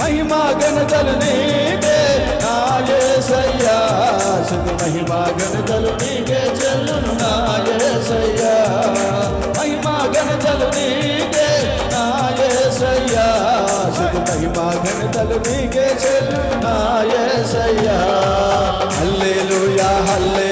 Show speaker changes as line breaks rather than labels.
మహిమా గణతలు నీకే. నాయసయ్యా సిద్ధు మహిమా గణతలు నీకే. చెల్లును నాయసయ్యా మహిమా గణతలు నీకే. నాయసయ్యా సిద్ధు మహిమా గణతలు నీకే. చెల్లును నాయసయ్యా హల్లెలూయా హల్లెలూయా